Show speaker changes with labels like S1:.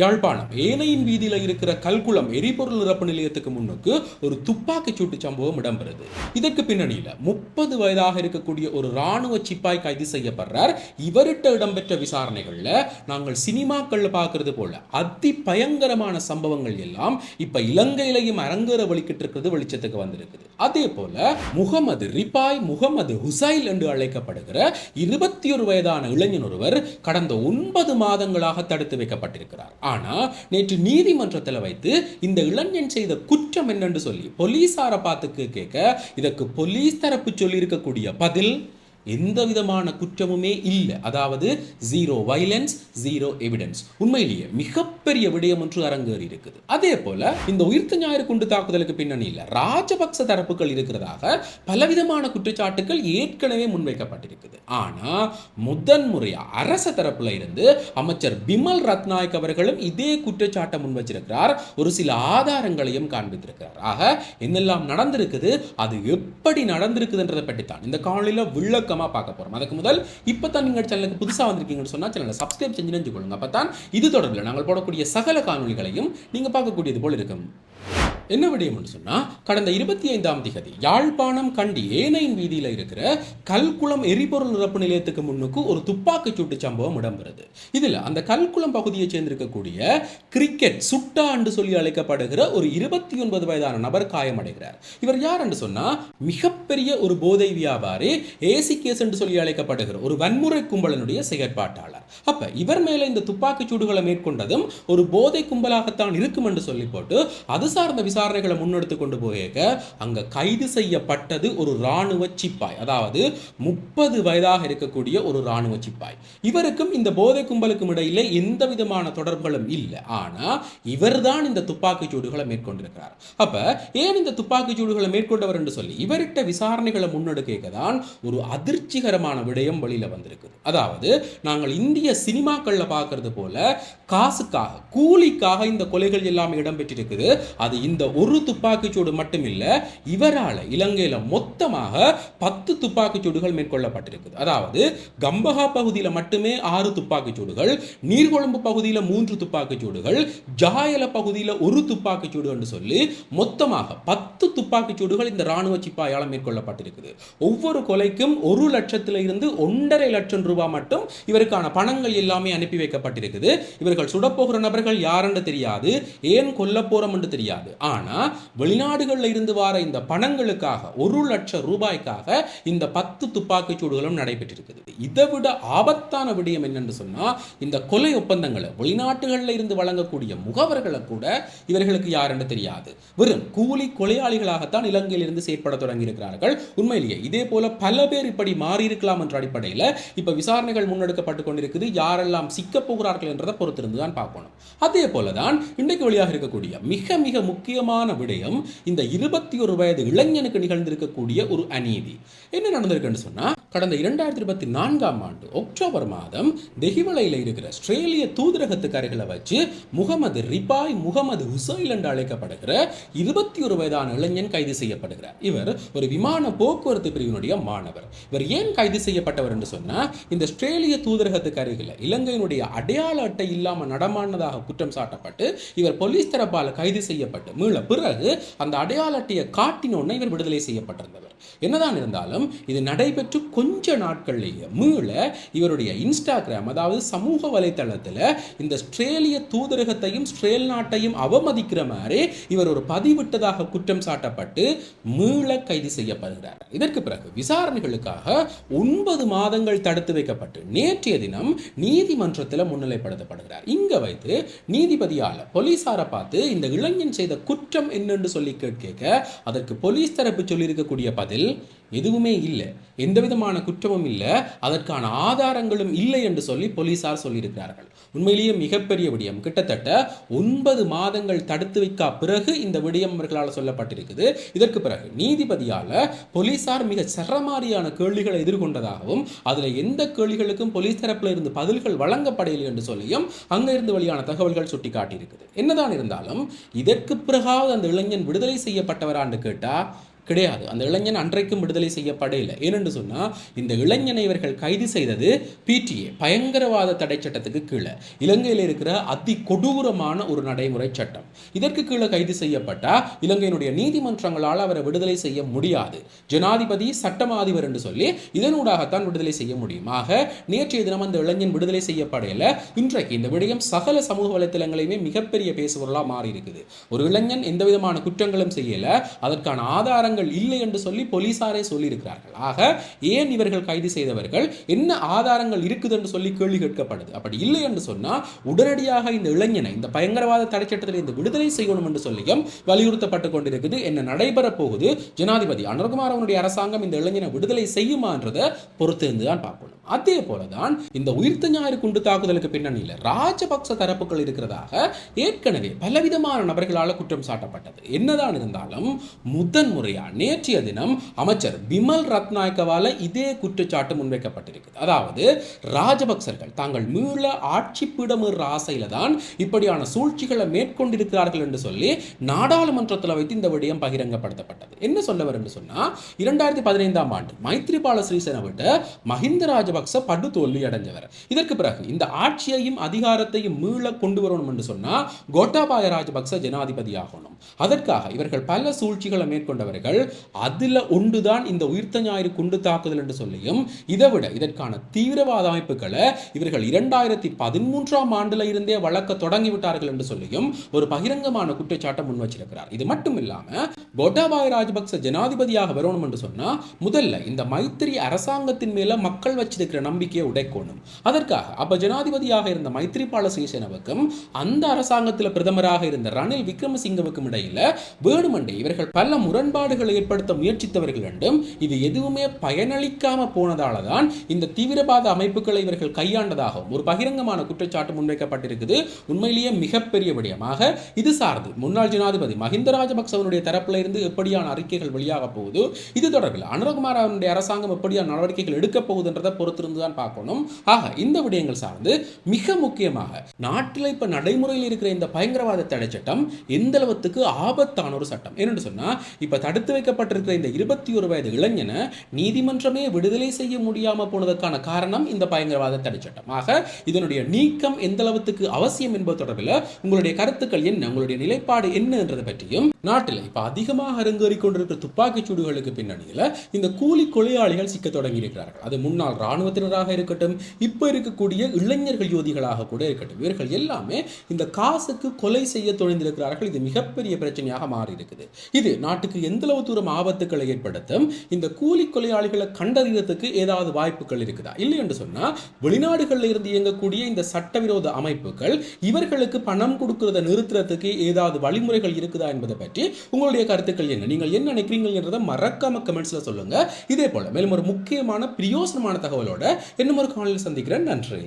S1: யாழ்ப்பாணம். ஏனையின் வீதியில் இருக்கிற கல்குளம் எரிபொருள் நிரப்பு நிலையத்துக்கு முன்னுக்கு ஒரு துப்பாக்கி சூட்டு சம்பவம் இடம்பெறுது. இதற்கு பின்னணியில் முப்பது வயதாக இருக்கக்கூடிய ஒரு ராணுவ சிப்பாய் கைது செய்யப்படுறார். இவர்கிட்ட இடம்பெற்ற விசாரணைகள்ல நாங்கள் சினிமாக்கள்ல பார்க்கறது போல அதி பயங்கரமான சம்பவங்கள் எல்லாம் இப்ப இலங்கையிலையும் அரங்கேற வலிக்கிட்டு இருக்கிறது வெளிச்சத்துக்கு வந்திருக்குது. அதே போல முகமது ரிபாய் முகமது ஹுசைல் என்று அழைக்கப்படுகிற இருபத்தி ஒரு வயதான இளைஞன் ஒருவர் கடந்த ஒன்பது மாதங்களாக தடுத்து வைக்கப்பட்டிருக்கிறார். ஆனால் நேற்று நீதிமன்றத்தில் வைத்து இந்த இளைஞன் செய்த குற்றம் என்னென்று சொல்லி போலீஸாரை பார்த்து கேட்க இதற்கு போலீஸ் தரப்பு சொல்லியிருக்கக்கூடிய பதில்? எந்த விதமான குற்றமுமே இல்லை. அதாவது ஜீரோ வைலன்ஸ் ஜீரோ எவிடன்ஸ் உண்மையிலேயே மிகப்பெரிய விடயம் ஒன்று அரங்கேறி இருக்குது. அதே போல இந்த உயிர்த்த ஞாயிறு குண்டு தாக்குதலுக்கு பின்னணியில் ராஜபக்ச தரப்புகள் இருக்கிறதாக பலவிதமான குற்றச்சாட்டுகள் ஏற்கனவே முன்வைக்கப்பட்டிருக்குது. ஆனா முதன்முறையாக அரச தரப்புல இருந்து அமைச்சர் பிமல் ரத்நாயக் அவர்களும் இதே குற்றச்சாட்டை முன் வச்சிருக்கிறார் ஒரு சில ஆதாரங்களையும் காண்பித்திருக்கிறார். ஆக என்னெல்லாம் நடந்திருக்குது அது எப்படி நடந்திருக்குதுன்றதை பற்றி தான் இந்த காலையில் விளக்கம் பார்க்க போறோம். அதுக்கு முதல் இப்போ தான் நீங்கள் சேனலுக்கு புதுசா வந்திருக்கீங்கன்னு சொன்னா சேனலை சப்ஸ்கிரைப் செஞ்சு நினைச்சுக்கொள்ளுங்க அப்போ தான் இது தொடர்பில் நாங்கள் போடக்கூடிய சகல காணொலிகளையும் நீங்க பார்க்கக்கூடியது போல் இருக்கும். என்ன விடயம்னு சொன்னால் கடந்த இருபத்தி ஐந்தாம் திகதி யாழ்ப்பாணம் கண்டி ஏனையின் வீதியில் இருக்கிற கல்குளம் எரிபொருள் நிரப்பு நிலையத்துக்கு முன்னுக்கு ஒரு துப்பாக்கி சூட்டு சம்பவம் இடம்பெறுது. இதில் அந்த கல்குளம் பகுதியை சேர்ந்திருக்கக்கூடிய கிரிக்கெட் சுட்டா என்று சொல்லி அழைக்கப்படுகிற ஒரு இருபத்தி ஒன்பது வயதான நபர் காயமடைகிறார். இவர் யார் என்று சொன்னால் மிகப்பெரிய ஒரு போதை வியாபாரி ஏசி கேஸ் என்று சொல்லி அழைக்கப்படுகிற ஒரு வன்முறை கும்பலனுடைய செயற்பாட்டாளர். அப்ப இவர் மேல இந்த துப்பாக்கி சூடுகளை மேற்கொண்டதும் ஒரு போதை கும்பலாகத்தான் இருக்கும் என்று சொல்லி போட்டு அது சார்ந்த விசாரணைகளை முன்னெடுத்து கொண்டு போக அங்க கைது செய்யப்பட்டது ஒரு ராணுவ சிப்பாய். அதாவது முப்பது வயதாக இருக்கக்கூடிய ஒரு ராணுவ சிப்பாய். இவருக்கும் இந்த போதை கும்பலுக்கும் இடையில எந்த விதமான தொடர்புகளும் இல்லை. ஆனா இவர்தான் இந்த துப்பாக்கிச் சூடுகளை மேற்கொண்டிருக்கிறார். அப்ப ஏன் இந்த துப்பாக்கிச் சூடுகளை மேற்கொண்டவர் என்று சொல்லி இவர்கிட்ட விசாரணைகளை முன்னெடுக்க தான் ஒரு அதிர்ச்சிகரமான விடயம் வெளியில வந்திருக்குது. அதாவது நாங்கள் இந்திய சினிமாக்கள்ல பார்க்கறது போல காசுக்காக கூலிக்காக இந்த கொலைகள் எல்லாமே இடம்பெற்றிருக்குது அது இந்த ஒரு துப்பாக்கிச்சூடு மட்டுமில்ல இவரால இலங்கையில் மொத்தமாக பத்து துப்பாக்கிச்சூடுகள் மேற்கொள்ளப்பட்டிருக்குது. அதாவது கம்பஹா பகுதியில் மட்டுமே ஆறு துப்பாக்கிச்சூடுகள் நீர்கொழும்பு பகுதியில் மூன்று துப்பாக்கிச்சூடுகள் ஜாயல பகுதியில் ஒரு துப்பாக்கிச்சூடு என்று சொல்லி மொத்தமாக பத்து துப்பாக்கிச்சூடுகள் இந்த ராணுவ சிப்பாயால் மேற்கொள்ளப்பட்டிருக்குது. ஒவ்வொரு கொலைக்கும் ஒரு லட்சத்தில் இருந்து ஒன்றரை லட்சம் ரூபாய் மட்டும் இவருக்கான பணங்கள் எல்லாமே அனுப்பி வைக்கப்பட்டிருக்குது. இவர்கள் சுடப்போகிற நபர்கள் யாருன்னு தெரியாது. ஏன் கொல்ல போறோம் என்று தெரியாது. ஆனால் வெளிநாடுகளில் இருந்து வர இந்த பணங்களுக்காக ஒரு லட்சம் ரூபாய்க்காக இந்த பத்து துப்பாக்கிச் சூடுகளும் நடைபெற்றிருக்குது. இதை விட ஆபத்தான விடயம் என்னன்னு சொன்னா இந்த கொலை ஒப்பந்தங்களை வெளிநாட்டுகளில் இருந்து வழங்கக்கூடிய முகவர்களை கூட இவர்களுக்கு யாருன்னு தெரியாது. வெறும் கூலி கொலையாளிகளாகத்தான் இலங்கையில் இருந்து செயற்பட தொடங்கி இருக்கிறார்கள் உண்மையிலேயே இதே போல பல பேர் இப்படி மாறியிருக்கலாம் என்ற அடிப்படையில் இப்ப விசாரணைகள் முன்னெடுக்கப்பட்டு கொண்டிருக்குது. யாரெல்லாம் சிக்க போகிறார்கள் என்றதை பொறுத்திருந்து தான் பார்க்கணும். அதே போலதான் இன்றைக்கு வழியாக இருக்கக்கூடிய மிக மிக முக்கியமான விடயம் இந்த இருபத்தி ஒரு வயது இளைஞனுக்கு நிகழ்ந்திருக்கக்கூடிய ஒரு அநீதி. என்ன நடந்திருக்குன்னு சொன்னா கடந்த இரண்டாயிரத்தி இருபத்தி நான்காம் ஆண்டு அக்டோபர் மாதம் தெஹிவளையில் இருக்கிற ஆஸ்திரேலிய தூதரகத்துக்கு அருகில் வச்சு முகமது ரிபாய் முகமது ஹுசைல் என்று அழைக்கப்படுகிற இருபத்தி ஒரு வயதான இளைஞன் கைது செய்யப்படுகிறார். இவர் ஒரு விமான போக்குவரத்து பிரிவினுடைய மாணவர். இவர் ஏன் கைது செய்யப்பட்டவர் என்று சொன்னா இந்த ஆஸ்திரேலிய தூதரகத்துக்கு அருகில் இலங்கையினுடைய அடையாள அட்டை இல்லாமல் நடமானதாக குற்றம் சாட்டப்பட்டு இவர் போலீஸ் தரப்பால் கைது செய்யப்பட்டு மீள பிறகு அந்த அடையாள அட்டையை காட்டினோன்னு இவர் விடுதலை செய்யப்பட்டிருந்தவர். என்னதான் இருந்தாலும் இது நடைபெற்று கொஞ்ச நாட்கள்லேயே மீள இவருடைய இன்ஸ்டாகிராம் அதாவது சமூக வலைத்தளத்தில் இந்த ஸ்ட்ரேலிய தூதரகத்தையும் ஸ்ட்ரேல் நாட்டையும் அவமதிக்கிற மாதிரி இவர் ஒரு பதிவிட்டதாக குற்றம் சாட்டப்பட்டு மீள கைது செய்யப்படுகிறார். இதற்கு பிறகு விசாரணைகளுக்காக ஒன்பது மாதங்கள் தடுத்து வைக்கப்பட்டு நேற்றைய தினம் நீதிமன்றத்தில் முன்னிலைப்படுத்தப்படுகிறார். இங்க வைத்து நீதிபதியால் போலீசாரை பார்த்து இந்த இளைஞன் செய்த குற்ற குற்றம் என்னென்று சொல்லி கேட்க அதற்கு போலீஸ் தரப்பு சொல்லியிருக்கக்கூடிய பதில் எதுவுமே இல்லை. எந்த விதமான குற்றமும் இல்லை. அதற்கான ஆதாரங்களும் இல்லை என்று சொல்லி போலீசார் சொல்லியிருக்கிறார்கள். உண்மையிலேயே மிகப்பெரிய விடயம். கிட்டத்தட்ட ஒன்பது மாதங்கள் தடுத்து வைக்க பிறகு இந்த விடயம் அவர்களால் சொல்லப்பட்டிருக்குது. இதற்கு பிறகு நீதிபதியால் போலீசார் மிக சரமாரியான கேள்விகளை எதிர்கொண்டதாகவும் அதில் எந்த கேள்விகளுக்கும் போலீஸ் தரப்பில் இருந்து பதில்கள் வழங்கப்படவில்லை என்று சொல்லியும் அங்கிருந்து வெளியான தகவல்கள் சுட்டி காட்டியிருக்குது என்னதான் இருந்தாலும் இதற்கு பிறகாவது அந்த இளைஞன் விடுதலை செய்யப்பட்டவரான்னு கேட்டா கிடையாது. அந்த இளைஞன் அன்றைக்கும் விடுதலை செய்யப்படவில்லை ஏனென்று சொன்னால் இந்த இளைஞனை இவர்கள் கைது செய்தது பிடிஏ பயங்கரவாத தடை சட்டத்துக்கு கீழே. இலங்கையில் இருக்கிற அதி கொடூரமான ஒரு நடைமுறை சட்டம். இதற்கு கீழே கைது செய்யப்பட்டால் இலங்கையினுடைய நீதிமன்றங்களால் அவரை விடுதலை செய்ய முடியாது. ஜனாதிபதி சட்டமாதிபர் என்று சொல்லி இதனூடாகத்தான் விடுதலை செய்ய முடியும். ஆக நேற்றைய தினம் அந்த இளைஞன் விடுதலை செய்யப்படையில இன்றைக்கு இந்த விடயம் சகல சமூக வலைத்தளங்களையுமே மிகப்பெரிய பேசுபொருளாக மாறி இருக்குது ஒரு இளைஞன் எந்த விதமான குற்றங்களும் செய்யல. அதற்கான ஆதாரங்கள் இல்லை என்று சொல்லி போலீசாரே சொல்லியிருக்கிறார்கள். ஆக ஏன் இவர்கள் கைது செய்தவர்கள்? என்ன ஆதாரங்கள் இருக்குது என்று சொல்லி கேள்வி கேட்கப்படுது. அப்படி இல்லை என்று சொன்னால் உடனடியாக இந்த இளைஞனை இந்த பயங்கரவாத தடை சட்டத்தில் இந்த விடுதலை செய்யணும் என்று சொல்லியும் வலியுறுத்தப்பட்டு கொண்டிருக்குது. என்ன நடைபெற போகுது? ஜனாதிபதி அனுர்குமார் அவனுடைய அரசாங்கம் இந்த இளைஞனை விடுதலை செய்யுமான்றதை பொறுத்திருந்து தான் பார்க்கணும். அதே போலதான் இந்த உயிர்த்த ஞாயிறு குண்டு தாக்குதலுக்கு பின்னணியில் ராஜபக்ச தரப்புகள் இருக்கிறதாக ஏற்கனவே பலவிதமான நபர்களால் குற்றம் சாட்டப்பட்டது. என்னதான் இருந்தாலும் முதன் முறையா நேற்றைய தினம் அமைச்சர் பிமல் ரத்நாயக்கவால இதே குற்றச்சாட்டு முன்வைக்கப்பட்டிருக்குது அதாவது ராஜபக்சர்கள் தாங்கள் மீள ஆட்சி பீடமுற ஆசையில தான் இப்படியான சூழ்ச்சிகளை மேற்கொண்டிருக்கிறார்கள் என்று சொல்லி நாடாளுமன்றத்தில் வைத்து இந்த விடயம் பகிரங்கப்படுத்தப்பட்டது. என்ன சொல்லவர் என்று சொன்னா இரண்டாயிரத்தி பதினைந்தாம் ஆண்டு மைத்ரிபால ஸ்ரீசேன மஹிந்த ராஜபக்ச படு தோல்வி அடைஞ்சவர் இதற்கு பிறகு இந்த ஆட்சியையும் அதிகாரத்தையும் மீள கொண்டு வரணும் என்று சொன்னா கோட்டாபாய ராஜபக்ச ஜனாதிபதி ஆகணும் அதற்காக இவர்கள் பல சூழ்ச்சிகளை மேற்கொண்டவர்கள் அதில் ஒன்றுதான் இந்த உயிர்த்த ஞாயிறு குண்டு தாக்குதல் என்று சொல்லியும் இதை விட இதற்கான தீவிரவாத அமைப்புகளை இவர்கள் இரண்டாயிரத்தி பதிமூன்றாம் ஆண்டுல இருந்தே வழக்க தொடங்கிவிட்டார்கள் என்று சொல்லியும் ஒரு பகிரங்கமான குற்றச்சாட்டை முன் வச்சிருக்கிறார். இது மட்டும் இல்லாம கோட்டாபாய ராஜபக்ச ஜனாதிபதியாக வரணும் என்று சொன்னா முதல்ல இந்த மைத்திரி அரசாங்கத்தின் மேல மக்கள் வச்சிருக்கிற நம்பிக்கையை உடைக்கணும். அதற்காக அப்ப ஜனாதிபதியாக இருந்த மைத்ரிபால சிறிசேனவுக்கும் அந்த அரசாங்கத்தில் பிரதமராக இருந்த ரணில் விக்ரமசிங்கவுக்கும் இடையில வேணுமண்டே இவர்கள் பல முரண்பாடுகள் ஏற்படுத்த முயற்சித்தவர்கள் என்றும் இது எதுவுமே பயனளிக்காம போனதால தான் இந்த தீவிரவாத அமைப்புகளை இவர்கள் கையாண்டதாகவும் ஒரு பகிரங்கமான குற்றச்சாட்டு முன்வைக்கப்பட்டிருக்குது. உண்மையிலேயே மிகப்பெரிய விடயமாக இது சார்ந்து முன்னாள் ஜனாதிபதி மஹிந்த ராஜபக்சவனுடைய தரப்பில் இருந்து எப்படியான அறிக்கைகள் வெளியாக போகுது இது தொடர்பில் அனுரகுமார் அவருடைய அரசாங்கம் எப்படியான நடவடிக்கைகள் எடுக்கப் போகுதுன்றதை பொறுத்திருந்து தான் பார்க்கணும். ஆக இந்த விடயங்கள் சார்ந்து மிக முக்கியமாக நாட்டில் இப்ப நடைமுறையில் இருக்கிற இந்த பயங்கரவாத தடை சட்டம் எந்த அளவுக்கு ஆபத்தான ஒரு சட்டம்? என்னென்னு சொன்னா இப்ப தடுத்து வைக்கப்பட்டிருக்கிற இந்த இருபத்தி ஒரு வயது இளைஞனை நீதிமன்றமே விடுதலை செய்ய முடியாமல் போனதற்கான காரணம் இந்த பயங்கரவாத தடை சட்டம் ஆக இதனுடைய நீக்கம் எந்த அளவுக்கு அவசியம் என்பது தொடர்பில் உங்களுடைய கருத்துக்கள் என்ன உங்களுடைய நிலைப்பாடு என்னன்றதை பற்றியும் நாட்டில் இப்போ அதிகமாக அரங்கேறி கொண்டிருக்கிற துப்பாக்கிச் சூடுகளுக்கு பின்னணியில் இந்த கூலி கொலையாளிகள் சிக்க தொடங்கி இருக்கிறார்கள் அது முன்னாள் இராணுவத்தினராக இருக்கட்டும் இப்போ இருக்கக்கூடிய இளைஞர்கள் யோதிகளாக கூட இருக்கட்டும் இவர்கள் எல்லாமே இந்த காசுக்கு கொலை செய்ய துணிந்திருக்கிறார்கள் இது மிகப்பெரிய பிரச்சனையாக மாறி இருக்குது இது நாட்டுக்கு எந்த அளவு தூரம் ஆபத்துக்களை ஏற்படுத்தும் இந்த கூலி கொலையாளிகளை கண்டறியறதுக்கு ஏதாவது வாய்ப்புகள் இருக்குதா? இல்லை என்று சொன்னா வெளிநாடுகளில் இருந்து இயங்கக்கூடிய இந்த சட்டவிரோத அமைப்புகள் இவர்களுக்கு பணம் கொடுக்கறத நிறுத்துறதுக்கு ஏதாவது வழிமுறைகள் இருக்குதா என்பதை பற்றி உங்களுடைய கருத்துக்கள் என்ன? நீங்கள் என்ன நினைக்கிறீங்கன்றதை மறக்காம கமெண்ட்ஸ்ல சொல்லுங்க. இதே போல மேலும் ஒரு முக்கியமான பிரயோசனமான தகவலோட இன்னும் ஒரு காலையில் சந்திக்கிறேன். நன்றி.